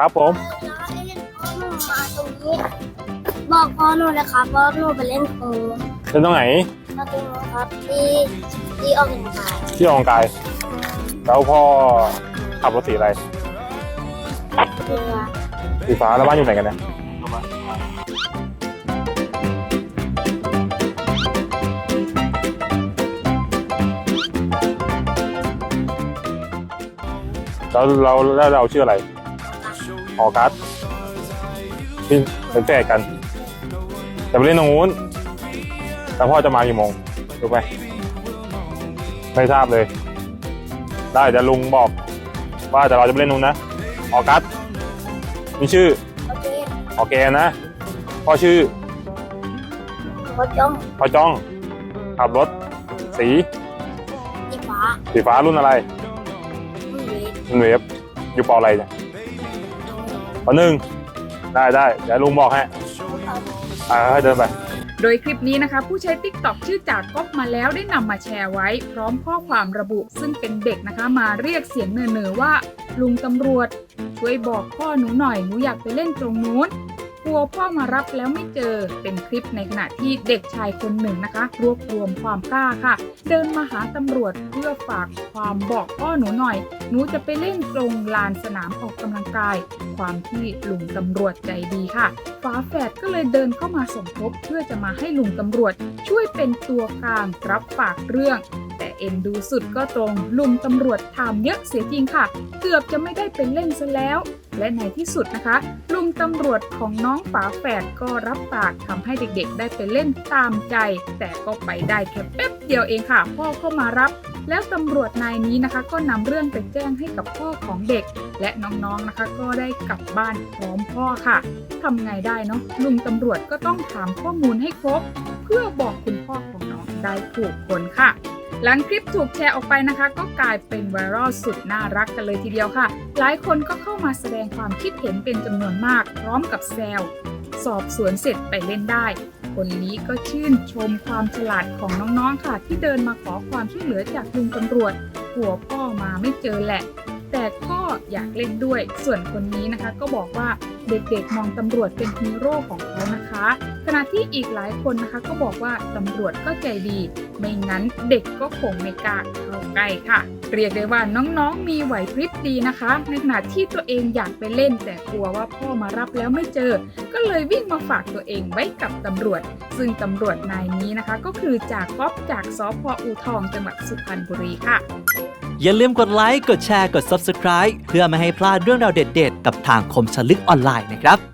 ครับผมแล้วไอ้เล่นพ่อหนูมาตรงนี้ บอกพ่อหนูเลยครับว่าหนูไปเล่นโค้งเป็นตรงไหนมาตรงนู้นครับที่ที่ออกกำลังกายที่ออกกำลังกาย แล้วพ่อขับรถสีอะไรเรือสีฟ้าแล้วบ้านอยู่ไหนกันเนี่ยแล้วเราแล้วเราชื่ออะไร ออกัสที่เป็นแฝดกันแต่ไปเล่นตรงนู้นแล้วพ่อจะมากี่โมงรู้ไหมไม่ทราบเลย ได้เดี๋ยวลุงบอก ว่าแต่เราจะไปเล่นนู้นนะออกัสมีชื่อโอเคโอเคนะพ่อชื่อรถจ้องพ่อจ้อง ขับรถ สีสีฟ้าสีฟ้ารุ่นอะไรรุ่นเวทรุ่นเวฟอยู่ปออะไรเนี่ย ปอหนึ่งได้ได้เดี๋ยวลุงบอกให้อ่าให้เดินไป โดยคลิปนี้นะคะ ผู้ใช้ TikTok ชื่อจากก๊อปมาแล้วได้นำมาแชร์ไว้ พร้อมข้อความระบุซึ่งเป็นเด็กนะคะมาเรียกเสียงเนือๆว่า ลุงตำรวจ ช่วยบอกพ่อหนูหน่อยหนูอยากไปเล่นตรงนู้น กลัวพ่อมารับแล้วไม่เจอเป็นคลิปในขณะที่เด็กชายคนหนึ่งนะคะ รวบรวมความกล้าค่ะ เดินมาหาตำรวจเพื่อฝากความบอกพ่อหนูหน่อย หนูจะไปเล่นตรงลานสนามออกกำลังกาย ความที่ลุงตำรวจใจดีค่ะฝาแฝดก็เลยเดินเข้ามาสมทบเพื่อจะมาให้ลุงตำรวจช่วยเป็นตัวกลางรับฝากเรื่อง เอ็นดูสุดก็ตรงลุงตำรวจถามเยอะเสียจริงค่ะ เกือบจะไม่ได้เป็นเล่นซะแล้ว และในที่สุดนะคะ ลุงตำรวจของน้องฝาแฝดก็รับปากทำให้เด็กๆ ได้ไปเล่นตามใจ แต่ก็ไปได้แค่แป๊บเดียวเองค่ะ พ่อเข้ามารับ แล้วตำรวจนายนี้นะคะ ก็นำเรื่องไปแจ้งให้กับพ่อของเด็ก และน้องๆนะคะ ก็ได้กลับบ้านพร้อมพ่อค่ะทำไงได้เนาะลุงตำรวจก็ต้องถามข้อมูลให้ครบ เพื่อบอกคุณพ่อของน้องได้ถูกคนค่ะ หลังคลิปถูกแชร์ออกไปนะคะ ก็กลายเป็นไวรัลสุดน่ารักกันเลยทีเดียวค่ะ หลายคนก็เข้ามาแสดงความคิดเห็นเป็นจำนวนมาก พร้อมกับแซวสอบสวนเสร็จไปเล่นได้ คนนี้ก็ชื่นชมความฉลาดของน้องๆค่ะ ที่เดินมาขอความช่วยเหลือจากลุงตำรวจกลัวพ่อมาไม่เจอแหละ แต่ก็อยากเล่นด้วย ส่วนคนนี้นะคะ ก็บอกว่าเด็กๆมองตำรวจเป็นฮีโร่ของเขานะคะ ขณะที่อีกหลายคนนะคะก็บอกว่าตำรวจก็ใจดี ไม่งั้นเด็กก็คงไม่กล้าเข้าใกล้ค่ะ เรียกได้ว่าน้องๆมีไหวพริบดีนะคะ ในขณะที่ตัวเองอยากไปเล่น แต่กลัวว่าพ่อมารับแล้วไม่เจอ ก็เลยวิ่งมาฝากตัวเองไว้กับตำรวจ ซึ่งตำรวจนายนี้นะคะ ก็คือจากก๊อฟจากสพอูทองจังหวัดสุพรรณบุรีค่ะอย่าลืมกดไลค์ กดแชร์ กด Subscribe เพื่อไม่ให้พลาดเรื่องราวเด็ด ๆ กับทางคมชลึกออนไลน์นะครับ